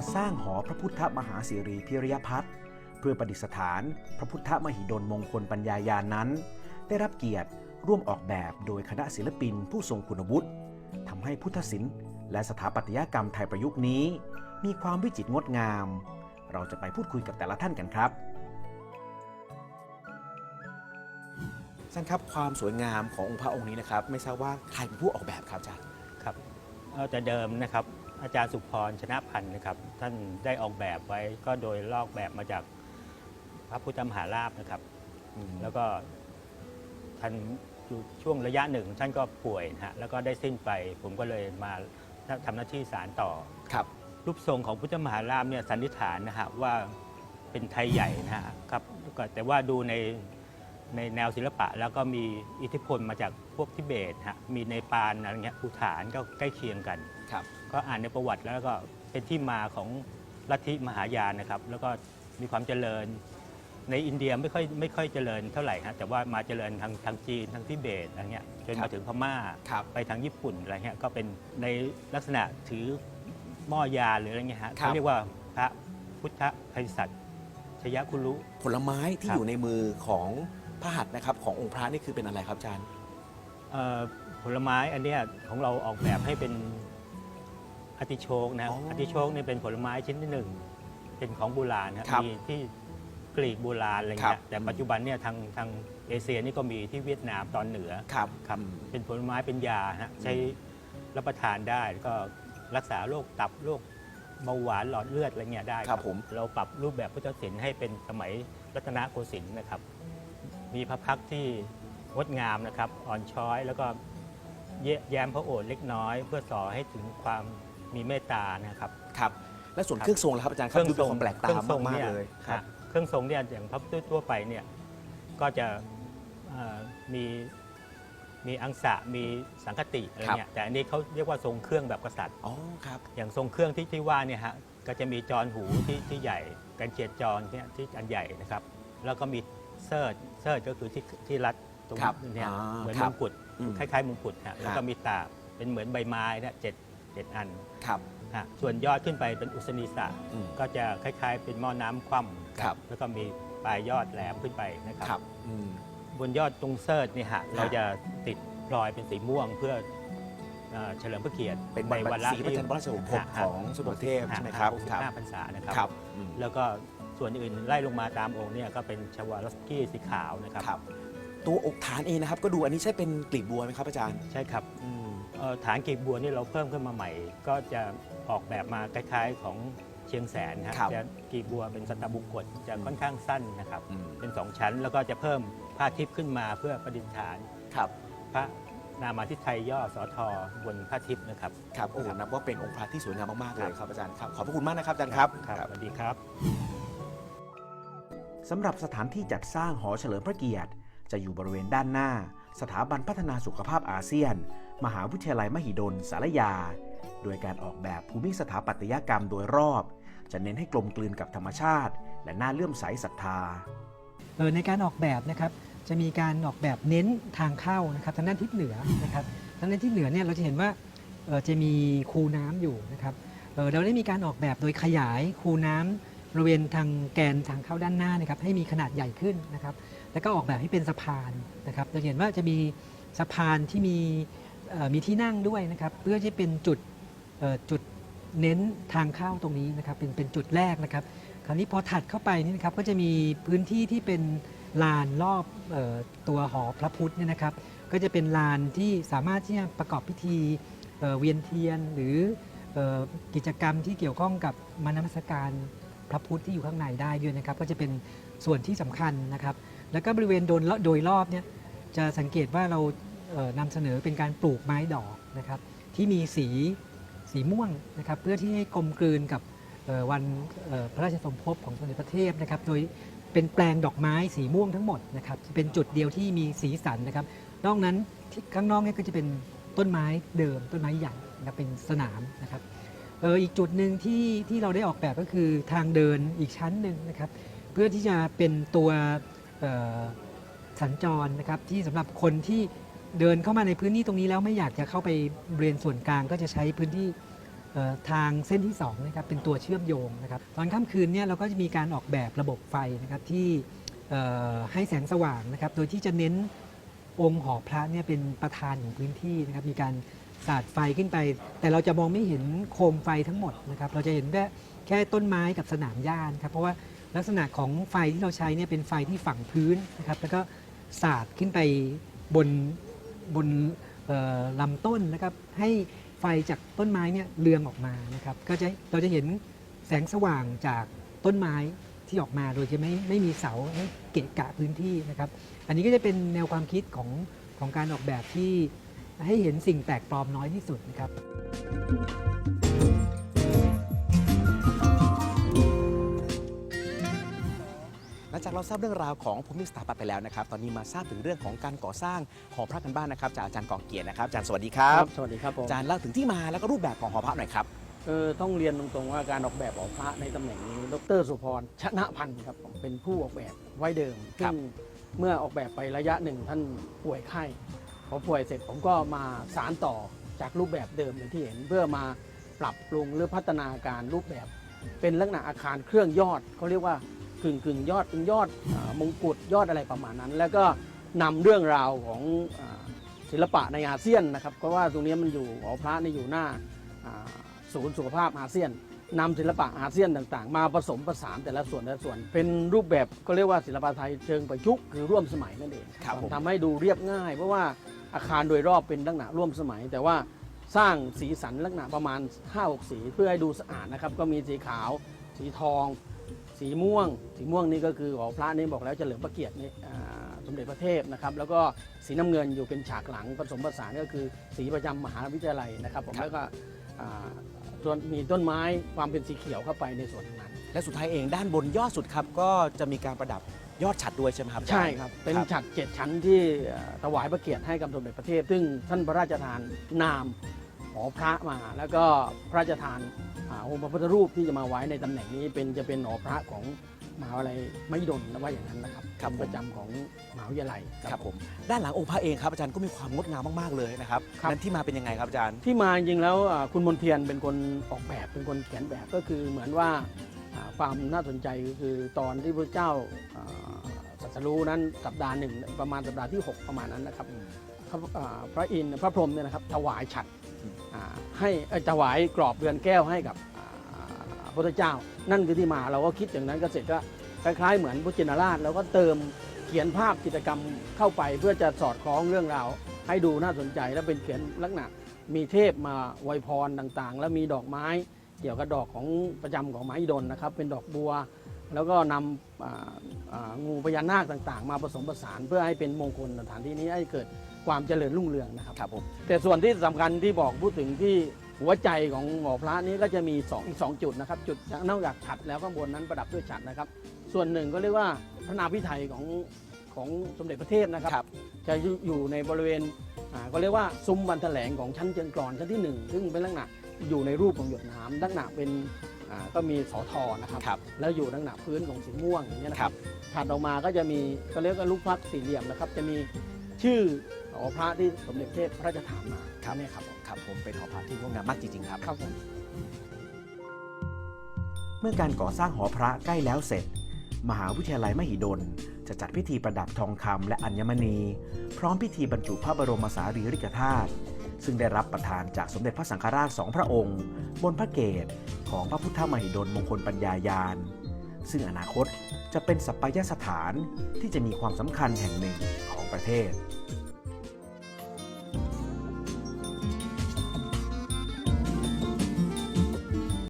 จัดสร้างหอพระพุทธมหาสิริพิริยพัฒน์เพื่อประดิษฐาน พระพุทธมหิดลมงคลปัญญายานนั้น ได้รับเกียรติร่วมออกแบบโดยคณะศิลปินผู้ทรงคุณวุฒิทำให้พุทธศิลป์และสถาปัตยกรรมไทยประยุกต์นี้ มีความวิจิตรงดงาม เราจะไปพูดคุยกับแต่ละท่านกันครับท่านครับความสวยงามขององค์พระองค์นี้นะครับ ไม่ทราบว่าใครเป็นผู้ออกแบบครับอาจารย์ครับเอาแต่เดิมนะครับ อาจารย์สุพรชนะพันธ์นะครับ ท่านได้ออกแบบไว้ก็โดยลอกแบบมาจากพระพุทธมหาราชนะครับ แล้วก็ท่านอยู่ช่วงระยะหนึ่งท่านก็ป่วยนะฮะแล้วก็ได้สิ้นไปผมก็เลยมาทำหน้าที่สารต่อครับ รูปทรงของพุทธมหาราชเนี่ยสันนิษฐานนะฮะว่าเป็นไทยใหญ่นะฮะครับก็แต่ว่าดูใน ในแนวศิลปะ แล้วก็มีอิทธิพลมาจากพวกทิเบตฮะมีในปานอะไรเงี้ยภูฐานก็ใกล้เคียงกัน ครับ ก็อ่านในประวัติแล้วก็เป็นที่มาของลัทธิมหายานนะครับ แล้วก็มีความเจริญ ในอินเดียไม่ค่อยไม่ค่อยเจริญเท่าไหร่ฮะแต่ว่ามาเจริญทางทางจีนทางทิเบตอะไรเงี้ยจนครัมาบถึงพม่าครับ ไปทางญี่ปุ่นอะไรเงี้ยก็เป็นในลักษณะถือหม้อยาหรืออะไรเงี้ยฮะครับเขาเรียกว่าพระพุทธไพศาลชยคุรุ ผลไม้ที่ครับ อยู่ในมือของ พระหัตถ์นะครับขององค์พระนี่คือเป็นอะไรครับอาจารย์ เอ่อผลไม้อันเนี้ยของเราออกแบบให้เป็นอาติโชกนะอ๋อออาติโชกเนี่ยเป็นผลไม้ชิ้นที่หนึ่งเป็นของโบราณนะครับครับมีที่กรีกโบราณอะไรครัเงี้บ ยแต่ปัจจุบันเนี่ยทางทางเอเชียนี่ก็มีที่เวียดนามตอนเหนือครับครับอืมเป็นผลไม้เป็นยาฮะใช้รับประทานได้แล้วก็รักษาโรคตับโรคเบาหวานหลอดเลือดอะไรเงี้ยได้ครับผม เราปรับรูปแบบพุทธศิลป์ให้เป็นสมัยรัตนโกสินทร์นะครับ มีพระพักตร์ที่งดงามนะครับ อ่อนช้อย แล้วก็เยแย้มพระโอษฐ์เล็กน้อย เพื่อสอให้ถึงความมีเมตตานะครับ ครับ และส่วนครับ เครื่องทรงล่ะครับอาจารย์ครับดูเป็นความแปลกตาเครื่องทรงมากนี่ๆเลยครัฮะบ เครื่องทรงเนี่ยอย่างพระพุทธทั่วไปเนี่ยก็จะเอ่อมีมีอังสะมีสังคติอะไรเงี้ยแต่อันนี้เขาเรียกว่าทรงเครื่องแบบกษัตริย์ อ๋อครับ อย่างทรงเครื่องที่ที่ว่าเนี่ยฮะก็จะมีจรหูที่ที่ใหญ่กันเจียดจรเนี่ยที่อันใหญ่นะครับ แล้วก็มี เซิร์ชเซิร์ชก็คือที่ที่รัดตรงครับเนี่ยอ่าเหมือนคมรับงกุฎอืมคล้ายๆมงกุฎฮะแล้วครัก็บมีตาบเป็นเหมือนใบไม้เนี่ยเจ็ดเจ็ดอันครับฮะส่วนยอดขึ้นไปเป็นอุศนีสะอืม ก็จะคล้ายๆ เป็นหม้อน้ำคว่ำครับแล้วก็มีปลายยอดแหลมขึ้นไปนะคครัรับบอืม บนยอดตรงเซิร์ชเนี่ยฮะเราจะติดรอยเป็นสีม่วงเพื่อเอ่อเฉลิมพระเกียรติเป็นในวัวันนละสีพระจันทร์พระราชสมภพของสมเด็จเทพใช่ไหมครับครับ65พรรษานะครับ ครับอืม แล้วก็ ส่วนอื่นไล่ลงมาตามองค์เนี่ยก็เป็นชวาลสกี้สีขาวนะครับ ครับ ตัวอกฐานเองนะครับก็ดูอันนี้ใช่เป็นกลีบบัวไหมครับอาจารย์ใช่ครับอืมเอ่อฐานกีบบัวนี่เราเพิ่มขึ้นมาใหม่ ก็จะออกแบบมาคล้ายๆของเชียงแสนฮะครับ จะกีบบัวเป็นสตาบุกกฎจะค่อนข้างสั้นนะครับ อืมเป็นสองชั้นแล้วก็จะเพิ่มผ้าทิพย์ขึ้นมาเพื่อประดิษฐาน ครับพระนามาทิไทยย่อสอทอบนผ้าทิพย์นะครับ ครับโอ้โหครับนับว่าเป็นองค์พระที่สวยงามมากๆเลยครับครับอาจารย์ครับขอบพระคุณมากนะครับอาจารย์ครับ ครับ สวัสดีครับ สำหรับสถานที่จัดสร้างหอเฉลิมพระเกียรติ จะอยู่บริเวณด้านหน้า สถาบันพัฒนาสุขภาพอาเซียน มหาวิทยาลัยมหิดลสารยา โดยการออกแบบภูมิสถาปัตยกรรมโดยรอบ จะเน้นให้กลมกลืนกับธรรมชาติ และน่าเลื่อมใสศรัทธาเออในการออกแบบนะครับจะมีการออกแบบเน้นทางเข้านะครับทางด้านทิศเหนือนะครับทางด้านทิศเหนือเนี่ยเราจะเห็นว่าออจะมีคูน้ำอยู่นะครับเออเราได้มีการออกแบบโดยขยายคูน้ำบ ริเวณทางแกนทางเข้าด้านหน้านะครับให้มีขนาดใหญ่ขึ้นนะครับ แล้วก็ออกแบบให้เป็นสะพานนะครับจะเห็นว่าจะมีสะพานที่มีมีที่นั่งด้วยนะครับ เพื่อที่เป็นจุดจุดเน้นทางเข้าตรงนี้นะครับ เป็นเป็นจุดแรกนะครับ คราวนี้พอถัดเข้าไปนี่นะครับก็จะมีพื้นที่ที่เป็นลานรอบออตัวหอพระพุทธเนี่ยนะครับ ก็จะเป็นลานที่สามารถที่จะประกอบพิธีเเวียนเทียนหรือออกิจกรรมที่เกี่ยวข้องกับมานมัสการ พระพุทธที่อยู่ข้างในได้ด้วยนะครับ ก็จะเป็นส่วนที่สำคัญนะครับ แล้วก็บริเวณโดนโดยรอบเนี่ยจะสังเกตว่าเราเอ่อนำเสนอเป็นการปลูกไม้ดอกนะครับ ที่มีสีสีม่วงนะครับ เพื่อที่ให้กลมกลืนกับวันพระราชสมภพของสมเด็จพระเทพนะครับ โดยเป็นแปลงดอกไม้สีม่วงทั้งหมดนะครับเป็นจุดเดียวที่มีสีสันนะครับ นอกนั้นที่ข้างนอกเนี่ยก็จะเป็นต้นไม้เดิมต้นไม้ใหญ่นะเป็นสนามนะครับ เอออีกจุดหนึ่งที่ที่เราได้ออกแบบก็คือทางเดินอีกชั้นหนึ่งนะครับ เพื่อที่จะเป็นตัวสัญจรนะครับที่สำหรับคนที่เดินเข้ามาในพื้นที่ตรงนี้แล้วไม่อยากจะเข้าไปบริเวณส่วนกลางก็จะใช้พื้นที่ทางเส้นที่2นะครับเป็นตัวเชื่อมโยงนะครับตอนค่ำคืนเนี่ยเราก็จะมีการออกแบบระบบไฟนะครับที่ให้แสงสว่างนะครับ โดยที่จะเน้นองค์หอพระเนี่ยเป็นประธานของพื้นที่นะครับมีการ สาดไฟขึ้นไป แต่เราจะมองไม่เห็นโคมไฟทั้งหมดนะครับเราจะเห็นแค่แค่ต้นไม้กับสนามหญ้านะครับเพราะว่าลักษณะของไฟที่เราใช้เนี่ยเป็นไฟที่ฝังพื้นนะครับแล้วก็สาดขึ้นไปบนบนลำต้นนะครับให้ไฟจากต้นไม้เนี่ยเรืองออกมานะครับก็จะเราจะเห็นแสงสว่างจากต้นไม้ที่ออกมาโดยจะไม่ไม่มีเสาให้เกะกะพื้นที่นะครับ อันนี้ก็จะเป็นแนวความคิดของของการออกแบบที่ ให้เห็นสิ่งแปลกปลอมน้อยที่สุดนะครับหลังจากเราทราบเรื่องราวของภูมิสถาปัตย์ไปแล้วนะครับ ตอนนี้มาทราบถึงเรื่องของการก่อสร้างหอพระกันบ้านนะครับจากอาจารย์กองเกียรตินะครับอาจารย์สวัสดีครับสวัสดีครับผมอาจารย์เล่าถึงที่มาแล้วก็รูปแบบของหอพระหน่อยครับเออต้องเรียนตรงๆว่าการออกแบบหอพระในตำแหน่งนี้ ดรสุพรชนะพันธ์ครับผมเป็นผู้ออกแบบไว้เดิมครัซึ่บงเมื่อออกแบบไประยะหนึ่งท่านป่วยไข้ พอป่วยเสร็จผมก็มาสารต่อจากรูปแบบเดิมอย่างที่เห็น เพื่อมาปรับปรุงหรือพัฒนาการรูปแบบ เป็นลักษณะอาคารเครื่องยอดเขาเรียกว่ากึ่งกึ่งยอดเป็นยอดอามงกุฎยอดอะไรประมาณนั้น แล้วก็นำเรื่องราวของอาศิลปะในอาเซียนนะครับเพราะว่าตรงนี้มันอยู่หอพระนี่อยู่หน้าอ่าศูนย์สุขภาพอาเซียนนำศิลปะอาเซียนต่างๆ มาผสมผสานแต่ละส่วนแต่ละส่วน เป็นรูปแบบก็เรียกว่าศิลปะไทยเชิงประยุกต์คือร่วมสมัยนั่นเองครับผมทำให้ดูเรียบง่าย เพราะว่า อาคารโดยรอบเป็นลักษณะร่วมสมัย แต่ว่าสร้างสีสันลักษณะประมาณ 5-6 สีเพื่อให้ดูสะอาดนะครับ ก็มีสีขาว สีทอง สีม่วง สีม่วงนี่ก็คือหอพระนี่บอกแล้วเฉลิมพระเกียรตินี่อ่าสมเด็จพระเทพนะครับ แล้วก็สีน้ำเงินอยู่เป็นฉากหลังผสมผสานก็คือสีประจำมหาวิทยาลัยนะครับผมครับแล้วก็อ่าส่วนมีต้นไม้ความเป็นสีเขียวเข้าไปในส่วนนั้น และสุดท้ายเองด้านบนยอดสุดครับก็จะมีการประดับ ยอดฉัดด้วยใช่ไหมครับอาจาใช่ย์ครับ เป็นครับฉัดเจ็ดชั้นที่เอ่อถวายพระเกียรติให้กับสมเด็จพระเทพ ซึ่งท่านพระราชทานนามหอพระมา แล้วก็พระราชทานอ่าองค์พระพุทธรูปที่จะมาไว้ในตำแหน่งนี้เป็นจะเป็นหอพระของมหาวิทยาลัยมหิดลนะว่าอย่างนั้นนะครับครับผมประจำของมหาวิทยาลัย ครับผมด้านหลังองค์พระเองครับอาจารย์ก็มีความงดงามมากๆเลยนะครับครับ นั้นที่มาเป็นยังไงครับอาจารย์ ที่มาจริงๆแล้วอ่าคุณมนเทียนเป็นคนออกแบบเป็นคนเขียนแบบก็คือเหมือนว่าอ่าความน่าสนใจก็คือตอนที่พระเจ้าอ่า ตรัสรู้นั้นสัปดาห์หนึ่งประมาณสัปดาห์ที่ 6 ประมาณนั้นนะครับพระอินทร์พระพรหมเนี่ยนะครับถวายฉัตรให้ถวายกรอบเรือนแก้วให้กับพระพุทธเจ้า นั่นคือที่มาเราก็คิดอย่างนั้นก็เสร็จก็คล้ายๆเหมือนพุทธจินราชเราก็เติมเขียนภาพกิจกรรมเข้าไปเพื่อจะสอดคล้องเรื่องราว ให้ดูน่าสนใจและเป็นเขียนลักษณะมีเทพมาไวยพรต่างๆ แล้วมีดอกไม้ เกี่ยวกับดอกของประจำของไม้ดนนะครับ เป็นดอกบัว แล้วก็นำอ่าอ่างูพญานาคต่างๆ มาผสมผสานเพื่อให้เป็นมงคลสถานที่นี้ให้เกิดความเจริญรุ่งเรืองนะครับครับผมแต่ส่วนที่สำคัญที่บอกพูดถึงที่หัวใจของหอพระนี้ก็จะมี2อีกสองจุดนะครับ จุดนอกจากฉัดแล้วข้างบนนั้นประดับด้วยฉัดนะครับ ส่วนหนึ่งก็เรียกว่าพระนาพิไทยของของสมเด็จพระเทพนะครับครับจะอยู่อยู่ในบริเวณอ่าก็เรียกว่าซุ้มวันแถลงของชั้นเจิงกรอนชั้นที่หนึ่งซึ่งเป็นลักษณะอยู่ในรูปของหยดน้ำลักษณะเป็น อ่าก็มีสอทอนะครับ ครับ แล้วอยู่ลักษณะพื้นของสีม่วงอย่างเงี้ยนะคครัรับบถัดออกมาก็จะมีก็เรียกว่าลูกพักสี่เหลี่ยมนะครับ จะมีชื่อหอพระที่สมเด็จพระเทพพระราชทานมาครับเนี่ยครับผมครับผมเป็นหอพระที่งดงามมากจริงๆครับ ครับผม เมื่อการก่อสร้างหอพระใกล้แล้วเสร็จ มหาวิทยาลัยมหิดล จะจัดพิธีประดับทองคำและอัญมณี พร้อมพิธีบรรจุพระบรมสารีริกธาตุ ซึ่งได้รับประทานจากสมเด็จพระสังฆราชสองพระองค์ บนพระเกศของพระพุทธมหิดลมงคลปัญญายาน ซึ่งอนาคตจะเป็นสัปายสถานที่จะมีความสำคัญแห่งหนึ่งของประเทศ